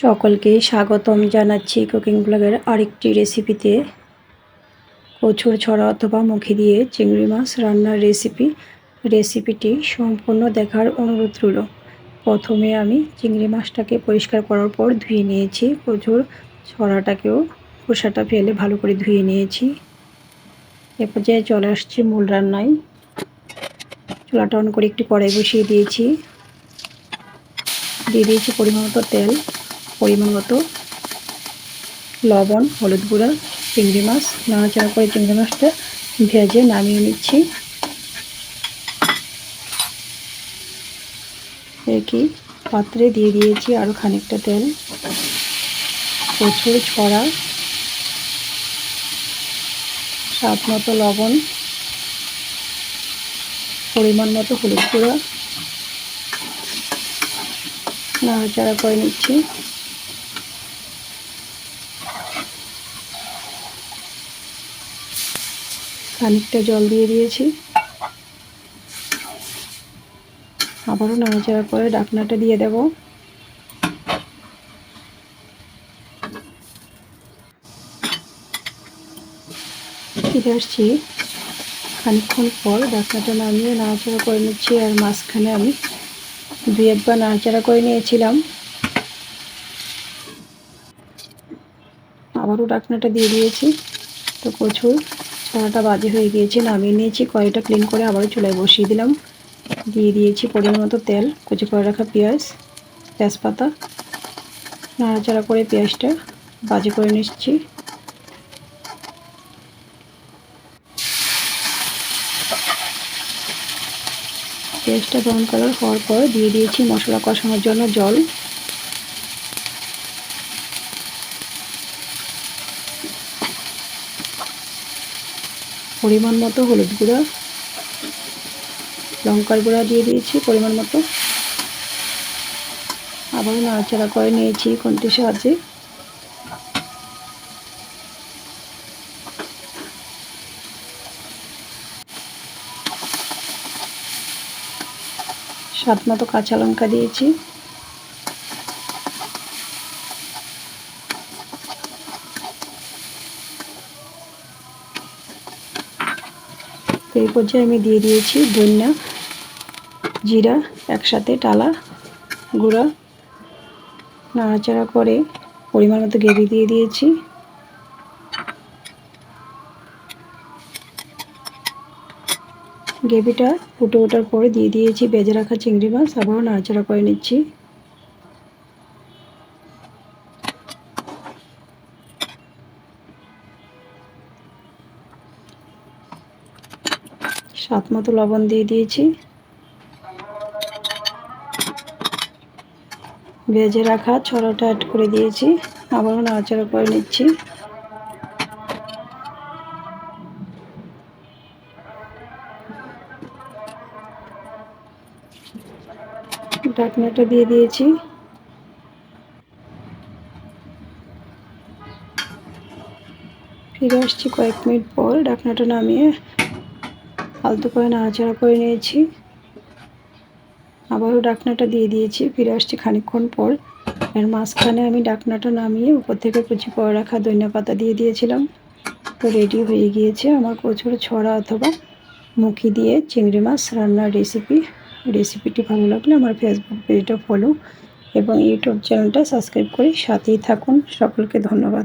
সকলকে স্বাগতম জানাচ্ছি কুকিং ব্লগের আরেকটি রেসিপিতে। কচুর ছড়া অথবা মুখে দিয়ে চিংড়ি মাছ রান্নার রেসিপি, রেসিপিটি সম্পূর্ণ দেখার অনুরোধ রইল। প্রথমে আমি চিংড়ি মাছটাকে পরিষ্কার করার পর ধুয়ে নিয়েছি। কচুর ছড়াটাকেও খোসাটা ফেলে ভালো করে ধুয়ে নিয়েছি। এ পর্যায়ে চলে আসছি মূল রান্নায়। চুলাটা অন করে একটি কড়াই বসিয়ে দিয়েছি। দিয়ে দিয়েছি পরিমাণ মতো তেল। পরিমাণ মতো লবণ, হলুদ গুঁড়া, চিংড়ি মাছ, নাড়াচাড়া করে চিংড়ি মাছটা ভেজে নামিয়ে নিচ্ছি। একই পাত্রে দিয়ে দিয়েছি আরও খানিকটা তেল, প্রচুর ছড়া, স্বাদ মতো লবণ, পরিমাণ মতো হলুদ গুঁড়া, নাড়াচাড়া করে নিচ্ছি। খানিকটা জল দিয়ে দিয়েছি। আবারও নাড়াচাড়া করে ডাকনাটা দিয়ে দেব। ফিরে আসছি। খানিক্ষণ পর ডাকনাটা নামিয়ে নাড়াচাড়া করে নিচ্ছি আর মাঝখানে আমি দুই একবার নাড়াচাড়া করে নিয়েছিলাম। আবারও ডাকনাটা দিয়ে দিয়েছি। তো প্রচুর ছড়াটা বাজে হয়ে গিয়েছে, নামিয়ে নিয়েছি, কড়াইটা ক্লিন করে আবারও চুলায় বসিয়ে দিলাম। দিয়ে দিয়েছি পরিমাণ মতো তেল, কুচি করে রাখা পেঁয়াজ, তেজপাতা, নাড়াচাড়া করে পেঁয়াজটা বাজে করে নিচ্ছি। পেঁয়াজটা ব্রাউন কালার হওয়ার পর দিয়ে দিয়েছি মশলা কষানোর জন্য জল। পরিমাণ মতো হলুদ গুঁড়া, লঙ্কার গুঁড়া দিয়ে দিয়েছি পরিমাণ মতো। আবার নাড়াচাড়া করে নিয়েছি কোনটির সাহায্যে। স্বাদ মতো কাঁচা লঙ্কা দিয়েছি। এই পর্যায়ে আমি দিয়ে দিয়েছি ধনিয়া জিরা একসাথে, টালা, গুঁড়া। নাড়াচাড়া করে পরিমাণ মতো গ্রেভি দিয়ে দিয়েছি। গ্রেভিটা ফুটে ওঠার পরে দিয়ে দিয়েছি বেজে রাখা চিংড়ি মাছ। আবারও নাড়াচাড়া করে নিচ্ছি। স্বাদ মতো লবণ দিয়ে দিয়েছি। ভেজে রাখা ছড়াটা অ্যাড করে দিয়েছি। আবারও নাড়াচাড়া করে নিচ্ছি। ঢাকনাটা দিয়ে দিয়েছি। ফিরে আসছি কয়েক মিনিট পর। ঢাকনাটা নামিয়ে ফালতু করে নাড়াচাড়া করে নিয়েছি। আবারও ডাকনাটা দিয়ে দিয়েছি, ফিরে আসছি খানিক্ষণ পর। এর মাঝখানে আমি ডাকনাটা নামিয়ে উপর থেকে কুচি করে রাখা দইনা পাতা দিয়ে দিয়েছিলাম। তো রেডি হয়ে গিয়েছে আমার প্রচুর ছড়া অথবা মুখি দিয়ে চিংড়ি মাছ রান্নার রেসিপি রেসিপিটি ভালো লাগলে আমার ফেসবুক পেজটা ফলো এবং ইউটিউব চ্যানেলটা সাবস্ক্রাইব করে সাথেই থাকুন। সকলকে ধন্যবাদ।